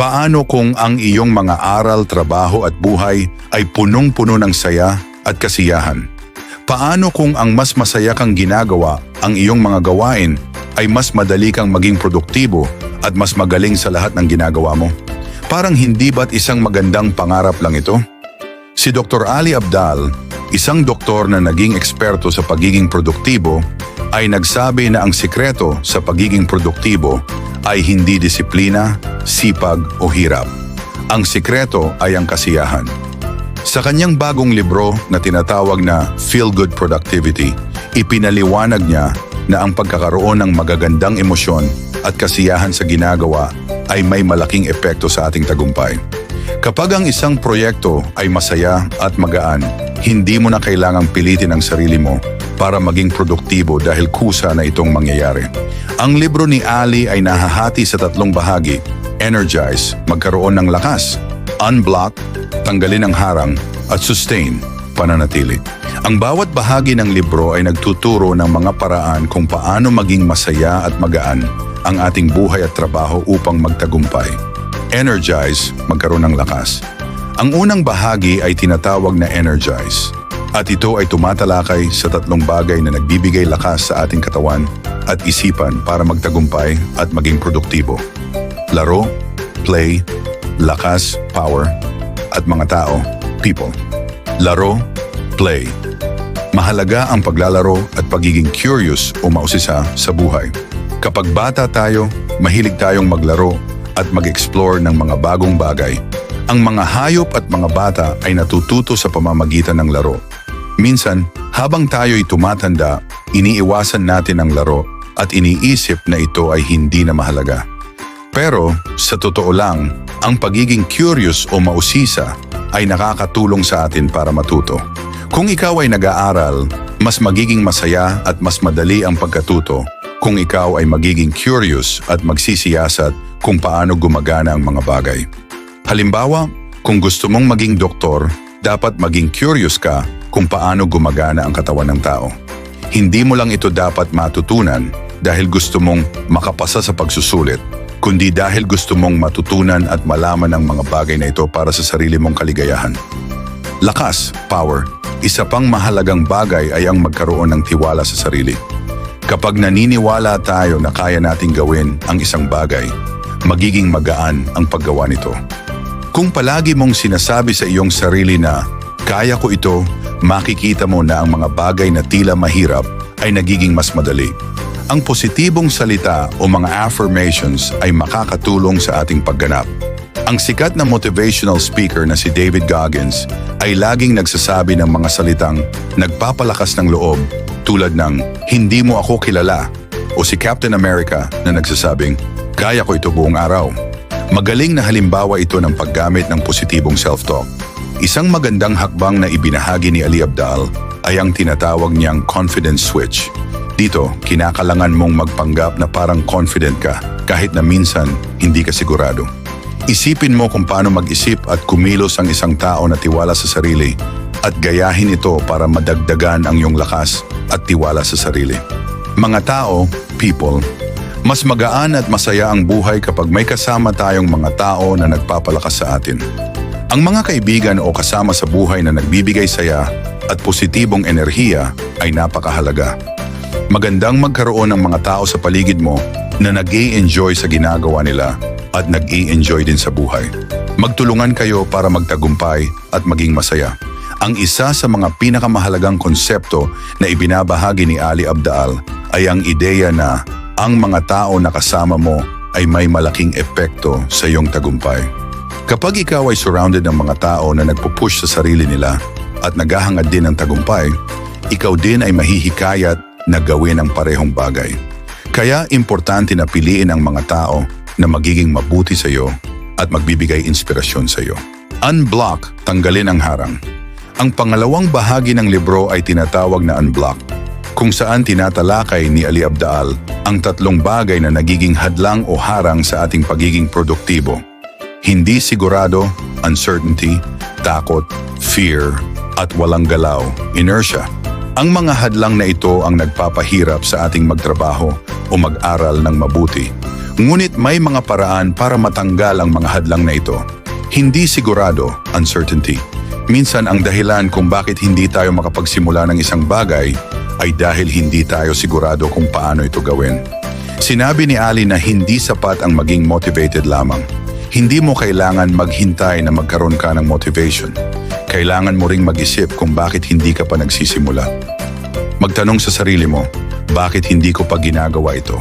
Paano kung ang iyong mga aral, trabaho at buhay ay punong-puno ng saya at kasiyahan? Paano kung ang mas masaya kang ginagawa, ang iyong mga gawain, ay mas madali kang maging produktibo at mas magaling sa lahat ng ginagawa mo? Parang hindi ba't isang magandang pangarap lang ito? Si Dr. Ali Abdal, isang doktor na naging eksperto sa pagiging produktibo, ay nagsabi na ang sikreto sa pagiging produktibo ay hindi disiplina, sipag o hirap. Ang sikreto ay ang kasiyahan. Sa kanyang bagong libro na tinatawag na Feel Good Productivity, ipinaliwanag niya na ang pagkakaroon ng magagandang emosyon at kasiyahan sa ginagawa ay may malaking epekto sa ating tagumpay. Kapag ang isang proyekto ay masaya at magaan, hindi mo na kailangang pilitin ang sarili mo para maging produktibo dahil kusa na itong mangyayari. Ang libro ni Ali ay nahahati sa tatlong bahagi. Energize, magkaroon ng lakas. Unblock, tanggalin ang harang. At sustain, pananatili. Ang bawat bahagi ng libro ay nagtuturo ng mga paraan kung paano maging masaya at magaan ang ating buhay at trabaho upang magtagumpay. Energize, magkaroon ng lakas. Ang unang bahagi ay tinatawag na energize. At ito ay tumatalakay sa tatlong bagay na nagbibigay lakas sa ating katawan at isipan para magtagumpay at maging produktibo. Laro, play, lakas, power, at mga tao, people. Laro, play. Mahalaga ang paglalaro at pagiging curious o mausisa sa buhay. Kapag bata tayo, mahilig tayong maglaro at mag-explore ng mga bagong bagay. Ang mga hayop at mga bata ay natututo sa pamamagitan ng laro. Minsan, habang tayo'y tumatanda, iniiwasan natin ang laro at iniisip na ito ay hindi na mahalaga. Pero, sa totoo lang, ang pagiging curious o mausisa ay nakakatulong sa atin para matuto. Kung ikaw ay nag-aaral, mas magiging masaya at mas madali ang pagkatuto kung ikaw ay magiging curious at magsisiyasat kung paano gumagana ang mga bagay. Halimbawa, kung gusto mong maging doktor, dapat maging curious ka kung paano gumagana ang katawan ng tao. Hindi mo lang ito dapat matutunan dahil gusto mong makapasa sa pagsusulit, kundi dahil gusto mong matutunan at malaman ang mga bagay na ito para sa sarili mong kaligayahan. Lakas, power, isa pang mahalagang bagay ay ang magkaroon ng tiwala sa sarili. Kapag naniniwala tayo na kaya nating gawin ang isang bagay, magiging magaan ang paggawa nito. Kung palagi mong sinasabi sa iyong sarili na, kaya ko ito, makikita mo na ang mga bagay na tila mahirap ay nagiging mas madali. Ang positibong salita o mga affirmations ay makakatulong sa ating pagganap. Ang sikat na motivational speaker na si David Goggins ay laging nagsasabi ng mga salitang nagpapalakas ng loob tulad ng hindi mo ako kilala o si Captain America na nagsasabing kaya ko ito buong araw. Magaling na halimbawa ito ng paggamit ng positibong self-talk. Isang magandang hakbang na ibinahagi ni Ali Abdal ay ang tinatawag niyang confidence switch. Dito, kinakalangan mong magpanggap na parang confident ka kahit na minsan hindi ka sigurado. Isipin mo kung paano mag-isip at kumilos ang isang tao na tiwala sa sarili at gayahin ito para madagdagan ang iyong lakas at tiwala sa sarili. Mga tao, people, mas magaan at masaya ang buhay kapag may kasama tayong mga tao na nagpapalakas sa atin. Ang mga kaibigan o kasama sa buhay na nagbibigay saya at positibong enerhiya ay napakahalaga. Magandang magkaroon ng mga tao sa paligid mo na nag enjoy sa ginagawa nila at nag enjoy din sa buhay. Magtulungan kayo para magtagumpay at maging masaya. Ang isa sa mga pinakamahalagang konsepto na ibinabahagi ni Ali Abdaal ay ang ideya na ang mga tao na kasama mo ay may malaking epekto sa iyong tagumpay. Kapag ikaw ay surrounded ng mga tao na nagpupush sa sarili nila at naghahangad din ng tagumpay, ikaw din ay mahihikayat na gawin ang parehong bagay. Kaya importante na piliin ang mga tao na magiging mabuti sa iyo at magbibigay inspirasyon sa iyo. Unblock, tanggalin ang harang. Ang pangalawang bahagi ng libro ay tinatawag na Unblock, kung saan tinatalakay ni Ali Abdaal ang tatlong bagay na nagiging hadlang o harang sa ating pagiging produktibo. Hindi sigurado, uncertainty, takot, fear, at walang galaw, inertia. Ang mga hadlang na ito ang nagpapahirap sa ating magtrabaho o mag-aral ng mabuti. Ngunit may mga paraan para matanggal ang mga hadlang na ito. Hindi sigurado, uncertainty. Minsan ang dahilan kung bakit hindi tayo makapagsimula ng isang bagay ay dahil hindi tayo sigurado kung paano ito gawin. Sinabi ni Ali na hindi sapat ang maging motivated lamang. Hindi mo kailangan maghintay na magkaroon ka ng motivation. Kailangan mo ring mag-isip kung bakit hindi ka pa nagsisimula. Magtanong sa sarili mo, bakit hindi ko pa ginagawa ito?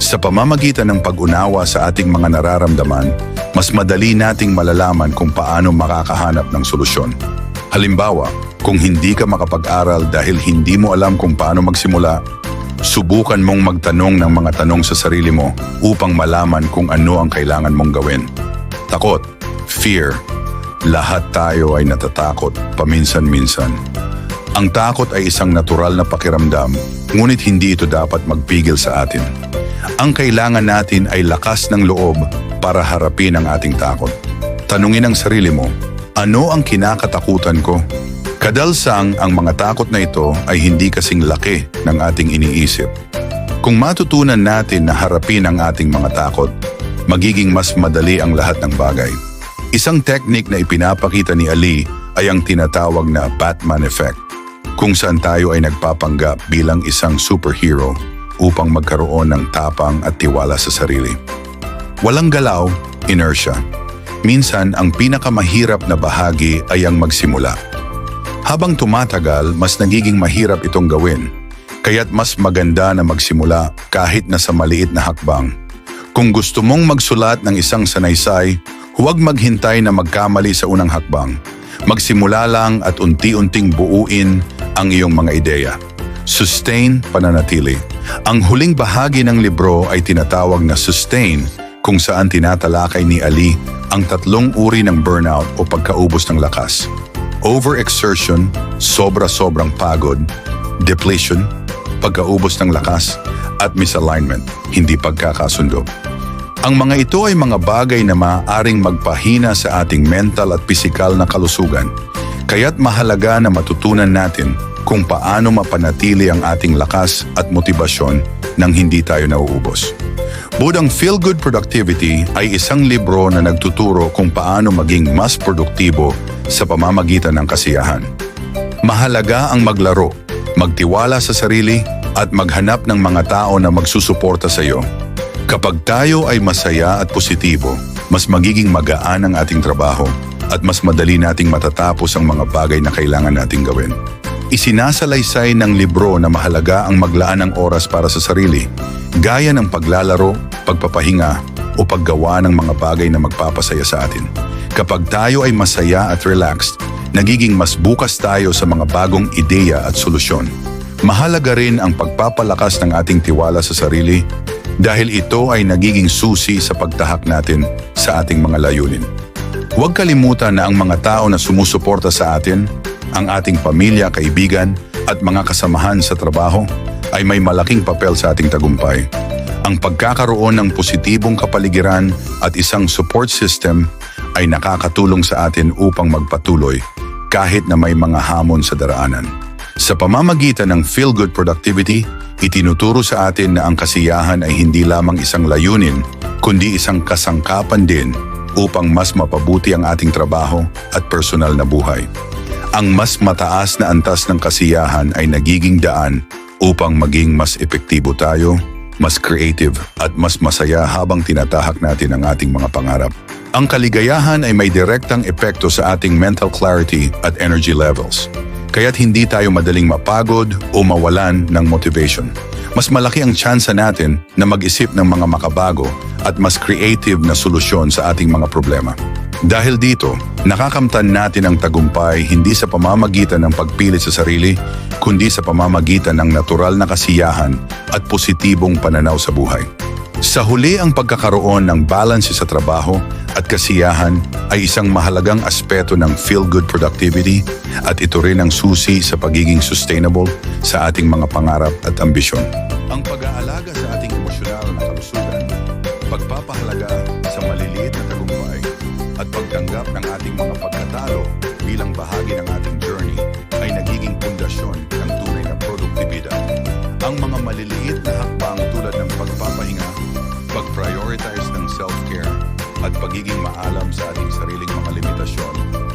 Sa pamamagitan ng pag-unawa sa ating mga nararamdaman, mas madali nating malalaman kung paano makakahanap ng solusyon. Halimbawa, kung hindi ka makapag-aral dahil hindi mo alam kung paano magsimula, subukan mong magtanong ng mga tanong sa sarili mo upang malaman kung ano ang kailangan mong gawin. Takot, fear, lahat tayo ay natatakot paminsan-minsan. Ang takot ay isang natural na pakiramdam, ngunit hindi ito dapat magpigil sa atin. Ang kailangan natin ay lakas ng loob para harapin ang ating takot. Tanungin ang sarili mo, ano ang kinakatakutan ko? Kadalsang ang mga takot na ito ay hindi kasing laki ng ating iniisip. Kung matutunan natin na harapin ang ating mga takot, magiging mas madali ang lahat ng bagay. Isang teknik na ipinapakita ni Ali ay ang tinatawag na Batman Effect, kung saan tayo ay nagpapanggap bilang isang superhero upang magkaroon ng tapang at tiwala sa sarili. Walang galaw, inertia. Minsan, ang pinakamahirap na bahagi ay ang magsimula. Habang tumatagal, mas nagiging mahirap itong gawin. Kaya't mas maganda na magsimula kahit na sa maliit na hakbang. Kung gusto mong magsulat ng isang sanaysay, huwag maghintay na magkamali sa unang hakbang. Magsimula lang at unti-unting buuin ang iyong mga ideya. Sustain, pananatili. Ang huling bahagi ng libro ay tinatawag na Sustain kung saan tinatalakay ni Ali ang tatlong uri ng burnout o pagkaubos ng lakas. Overexertion, sobra-sobrang pagod, depletion, pagkaubos ng lakas, at misalignment, hindi pagkakasundo. Ang mga ito ay mga bagay na maaaring magpahina sa ating mental at pisikal na kalusugan. Kaya't mahalaga na matutunan natin kung paano mapanatili ang ating lakas at motibasyon nang hindi tayo nauubos. Budang Feel Good Productivity ay isang libro na nagtuturo kung paano maging mas produktibo sa pamamagitan ng kasiyahan. Mahalaga ang maglaro, magtiwala sa sarili at maghanap ng mga tao na magsusuporta sa iyo. Kapag tayo ay masaya at positibo, mas magiging magaan ang ating trabaho at mas madali nating matatapos ang mga bagay na kailangan nating gawin. Isinasalaysay ng libro na mahalaga ang maglaan ng oras para sa sarili, gaya ng paglalaro, pagpapahinga o paggawa ng mga bagay na magpapasaya sa atin. Kapag tayo ay masaya at relaxed, nagiging mas bukas tayo sa mga bagong ideya at solusyon. Mahalaga rin ang pagpapalakas ng ating tiwala sa sarili dahil ito ay nagiging susi sa pagtahak natin sa ating mga layunin. Huwag kalimutan na ang mga tao na sumusuporta sa atin, ang ating pamilya, kaibigan at mga kasamahan sa trabaho ay may malaking papel sa ating tagumpay. Ang pagkakaroon ng positibong kapaligiran at isang support system ay nakakatulong sa atin upang magpatuloy kahit na may mga hamon sa daraanan. Sa pamamagitan ng Feel Good Productivity, itinuturo sa atin na ang kasiyahan ay hindi lamang isang layunin, kundi isang kasangkapan din upang mas mapabuti ang ating trabaho at personal na buhay. Ang mas mataas na antas ng kasiyahan ay nagiging daan upang maging mas epektibo tayo, mas creative at mas masaya habang tinatahak natin ang ating mga pangarap. Ang kaligayahan ay may direktang epekto sa ating mental clarity at energy levels. Kaya't hindi tayo madaling mapagod o mawalan ng motivation. Mas malaki ang tsansa natin na mag-isip ng mga makabago at mas creative na solusyon sa ating mga problema. Dahil dito, nakakamtan natin ang tagumpay hindi sa pamamagitan ng pagpilit sa sarili, kundi sa pamamagitan ng natural na kasiyahan at positibong pananaw sa buhay. Sa huli ang pagkakaroon ng balance sa trabaho at kasiyahan ay isang mahalagang aspeto ng feel-good productivity at ito rin ang susi sa pagiging sustainable sa ating mga pangarap at ambisyon. Ang pag-aalaga sa ating emosyonal na kalusugan, pagpapahalaga pagtanggap ng ating mga pagkatalo bilang bahagi ng ating journey ay nagiging pundasyon ng tunay na produktibidad. Ang mga maliliit na hakbang tulad ng pagpapahinga, pag-prioritize at pagiging maalam sa ating sariling mga limitasyon